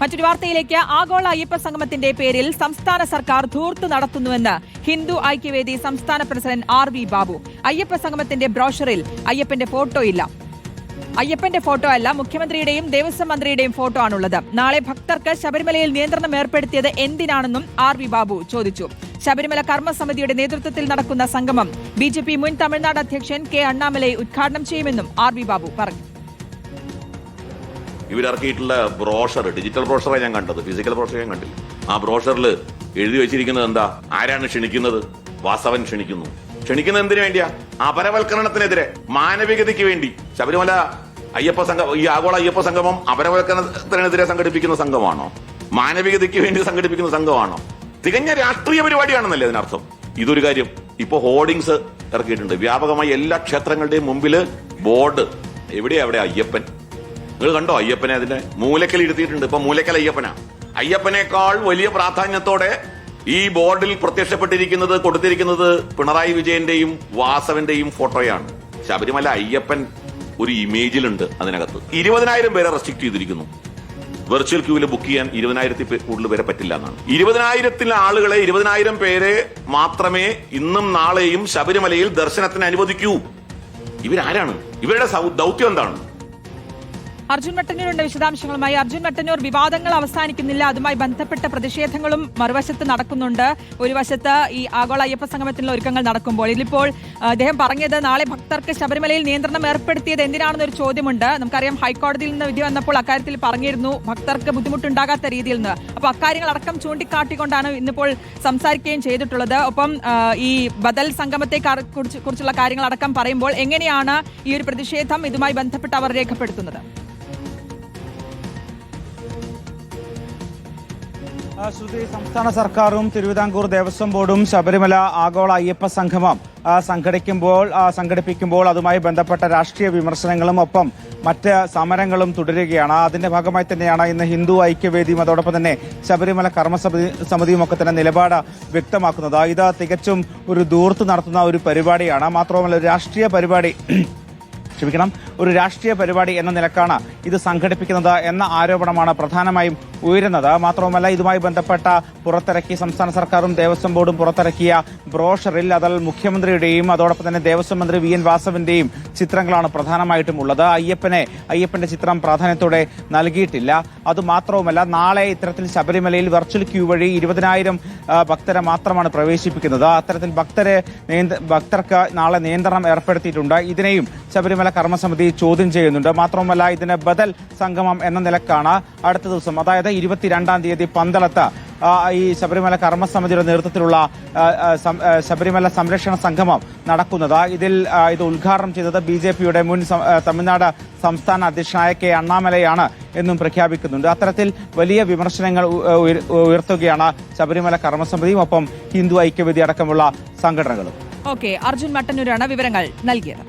മറ്റൊരു വാർത്തയിലേക്ക് ആഗോള അയ്യപ്പ സംഗമത്തിന്റെ പേരിൽ സംസ്ഥാന സർക്കാർ ധൂർത്ത് നടത്തുന്നുവെന്ന് ഹിന്ദു ഐക്യവേദി സംസ്ഥാന president R V Babu. Ayyappa സംഗമത്തിന്റെ ബ്രോഷറിൽ അയ്യപ്പന്റെ ഫോട്ടോ ഇല്ല. അയ്യപ്പന്റെ ഫോട്ടോ അല്ല മുഖ്യമന്ത്രിയുടെയും ദേവസ്വം മന്ത്രിയുടെയും ഫോട്ടോ ആണുള്ളത്. നാളെ ഭക്തർക്ക് ശബരിമലയിൽ നിയന്ത്രണം ഏർപ്പെടുത്തിയത് എന്തിനാണെന്നും ആർ വി ബാബു ചോദിച്ചു. ശബരിമല കർമ്മസമിതിയുടെ നേതൃത്വത്തിൽ നടക്കുന്ന സംഗമം ബി മുൻ തമിഴ്നാട് അധ്യക്ഷൻ കെ അണ്ണാമലൈ ഉദ്ഘാടനം ചെയ്യുമെന്നും ആർ വി ബാബു പറഞ്ഞു. ഇവരിറക്കിയിട്ടുള്ള ബ്രോഷർ ഡിജിറ്റൽ ബ്രോഷറാണ് ഞാൻ കണ്ടത്. ഫിസിക്കൽ ബ്രോഷർ ഞാൻ കണ്ടില്ല. ആ ബ്രോഷറിൽ എഴുതി വെച്ചിരിക്കുന്നത് എന്താ? ആരാണ് ക്ഷണിക്കുന്നത്? വാസവൻ ക്ഷണിക്കുന്നു. ക്ഷണിക്കുന്നത് എന്തിനു വേണ്ടിയാ? അപരവൽക്കരണത്തിനെതിരെ മാനവികതയ്ക്ക് വേണ്ടി. ശബരിമല അയ്യപ്പ സംഘം ഈ ആഗോള അയ്യപ്പ സംഗമം അപരവൽക്കരണത്തിനെതിരെ സംഘടിപ്പിക്കുന്ന സംഘമാണോ? മാനവികതയ്ക്ക് വേണ്ടി സംഘടിപ്പിക്കുന്ന സംഘമാണോ? തികഞ്ഞ രാഷ്ട്രീയ പരിപാടിയാണെന്നല്ലേ അതിനർത്ഥം. ഇതൊരു കാര്യം. ഇപ്പൊ ഹോർഡിങ്സ് ഇറക്കിയിട്ടുണ്ട്. വ്യാപകമായി എല്ലാ ക്ഷേത്രങ്ങളുടെയും മുമ്പിൽ ബോർഡ്. എവിടെയാ അവിടെ അയ്യപ്പൻ? നിങ്ങൾ കണ്ടോ അയ്യപ്പനെ അതിന്റെ മൂലക്കൽ ഇരുത്തിയിട്ടുണ്ട് ഇപ്പൊ മൂലക്കൽ അയ്യപ്പനാ. അയ്യപ്പനേക്കാൾ വലിയ പ്രാധാന്യത്തോടെ ഈ ബോർഡിൽ പ്രത്യക്ഷപ്പെട്ടിരിക്കുന്നത് കൊടുത്തിരിക്കുന്നത് പിണറായി വിജയന്റെയും വാസവന്റെയും ഫോട്ടോയാണ്. ശബരിമല അയ്യപ്പൻ ഒരു ഇമേജിലുണ്ട് അതിനകത്ത്. ഇരുപതിനായിരം പേരെ റെസ്ട്രിക്ട് ചെയ്തിരിക്കുന്നു. വെർച്വൽ ക്യൂവിൽ ബുക്ക് ചെയ്യാൻ ഇരുപതിനായിരത്തി കൂടുതൽ പേരെ പറ്റില്ല എന്നാണ്. ഇരുപതിനായിരത്തിൽ ആളുകളെ ഇരുപതിനായിരം പേരെ മാത്രമേ ഇന്നും നാളെയും ശബരിമലയിൽ ദർശനത്തിന് അനുവദിക്കൂ. ഇവരാരാണ്? ഇവരുടെ ദൗത്യം എന്താണ്? അർജുൻ മട്ടന്നൂരിന്റെ വിശദാംശങ്ങളുമായി അർജുൻ മട്ടന്നൂർ വിവാദങ്ങൾ അവസാനിക്കുന്നില്ല. അതുമായി ബന്ധപ്പെട്ട പ്രതിഷേധങ്ങളും മറുവശത്ത് നടക്കുന്നുണ്ട്. ഒരു വശത്ത് ഈ ആഗോള അയ്യപ്പ സംഗമത്തിനുള്ള ഒരുക്കങ്ങൾ നടക്കുമ്പോൾ ഇതിലിപ്പോൾ അദ്ദേഹം പറഞ്ഞത് നാളെ ഭക്തർക്ക് ശബരിമലയിൽ നിയന്ത്രണം ഏർപ്പെടുത്തിയത് എന്തിനാണെന്നൊരു ചോദ്യമുണ്ട്. നമുക്കറിയാം ഹൈക്കോടതിയിൽ നിന്ന് വിധി വന്നപ്പോൾ അക്കാര്യത്തിൽ പറഞ്ഞിരുന്നു ഭക്തർക്ക് ബുദ്ധിമുട്ടുണ്ടാകാത്ത രീതിയിൽ നിന്ന് അപ്പോൾ അക്കാര്യങ്ങൾ അടക്കം ചൂണ്ടിക്കാട്ടിക്കൊണ്ടാണ് ഇന്നിപ്പോൾ സംസാരിക്കുകയും ചെയ്തിട്ടുള്ളത്. ഒപ്പം ഈ ബദൽ സംഗമത്തെ കുറിച്ചുള്ള കാര്യങ്ങൾ അടക്കം പറയുമ്പോൾ എങ്ങനെയാണ് ഈ ഒരു പ്രതിഷേധം ഇതുമായി ബന്ധപ്പെട്ട് അവർ രേഖപ്പെടുത്തുന്നത്? ശ്രുതി സംസ്ഥാന സർക്കാരും തിരുവിതാംകൂർ ദേവസ്വം ബോർഡും ശബരിമല ആഗോള അയ്യപ്പ സംഗമം സംഘടിക്കുമ്പോൾ സംഘടിപ്പിക്കുമ്പോൾ അതുമായി ബന്ധപ്പെട്ട രാഷ്ട്രീയ വിമർശനങ്ങളും ഒപ്പം മറ്റ് സമരങ്ങളും തുടരുകയാണ്. അതിന്റെ ഭാഗമായി തന്നെയാണ് ഇന്ന് ഹിന്ദു ഐക്യവേദിയും അതോടൊപ്പം തന്നെ ശബരിമല കർമ്മസമിതി സമിതിയും ഒക്കെ തന്നെ നിലപാട് വ്യക്തമാക്കുന്നത്. ഇത് തികച്ചും ഒരു ദൂർത്ത് നടത്തുന്ന ഒരു പരിപാടിയാണ്. മാത്രമല്ല രാഷ്ട്രീയ പരിപാടി ക്ഷമിക്കണം. ഒരു രാഷ്ട്രീയ പരിപാടി എന്ന നിലക്കാണ് ഇത് സംഘടിപ്പിക്കുന്നത് എന്ന ആരോപണമാണ് പ്രധാനമായും ഉയരുന്നത്. മാത്രവുമല്ല ഇതുമായി ബന്ധപ്പെട്ട പുറത്തിറക്കിയ സംസ്ഥാന സർക്കാരും ദേവസ്വം ബോർഡും പുറത്തിറക്കിയ ബ്രോഷറിൽ അതിൽ മുഖ്യമന്ത്രിയുടെയും അതോടൊപ്പം തന്നെ ദേവസ്വം മന്ത്രി വി എൻ വാസവിന്റെയും ചിത്രങ്ങളാണ് പ്രധാനമായിട്ടും ഉള്ളത്. അയ്യപ്പനെ അയ്യപ്പന്റെ ചിത്രം പ്രാധാന്യത്തോടെ നൽകിയിട്ടില്ല. അതുമാത്രവുമല്ല നാളെ ഇത്തരത്തിൽ ശബരിമലയിൽ വെർച്വൽ ക്യൂ വഴി ഇരുപതിനായിരം ഭക്തരെ മാത്രമാണ് പ്രവേശിപ്പിക്കുന്നത്. അത്തരത്തിൽ ഭക്തരെ ഭക്തർക്ക് നാളെ നിയന്ത്രണം ഏർപ്പെടുത്തിയിട്ടുണ്ട്. ഇതിനെയും ശബരിമല കർമ്മസമിതി ചോദ്യം ചെയ്യുന്നുണ്ട്. മാത്രമല്ല ഇതിന് ബദൽ സംഗമം എന്ന നിലക്കാണ് അടുത്ത ദിവസം അതായത് ഇരുപത്തിരണ്ടാം തീയതി പന്തളത്ത് ഈ ശബരിമല കർമ്മസമിതിയുടെ നേതൃത്വത്തിലുള്ള ശബരിമല സംരക്ഷണ സംഗമം നടക്കുന്നത്. ഇതിൽ ഇത് ഉദ്ഘാടനം ചെയ്തത് ബി ജെ പിയുടെ മുൻ തമിഴ്നാട് സംസ്ഥാന അധ്യക്ഷനായ കെ അണ്ണാമലയാണ് എന്നും പ്രഖ്യാപിക്കുന്നുണ്ട്. അത്തരത്തിൽ വലിയ വിമർശനങ്ങൾ ഉയർത്തുകയാണ് ശബരിമല കർമ്മസമിതിയും ഒപ്പം ഹിന്ദു ഐക്യവേദി അടക്കമുള്ള സംഘടനകളും. ഓക്കെ അർജുൻ മട്ടന്നൂരാണ് വിവരങ്ങൾ നൽകിയത്.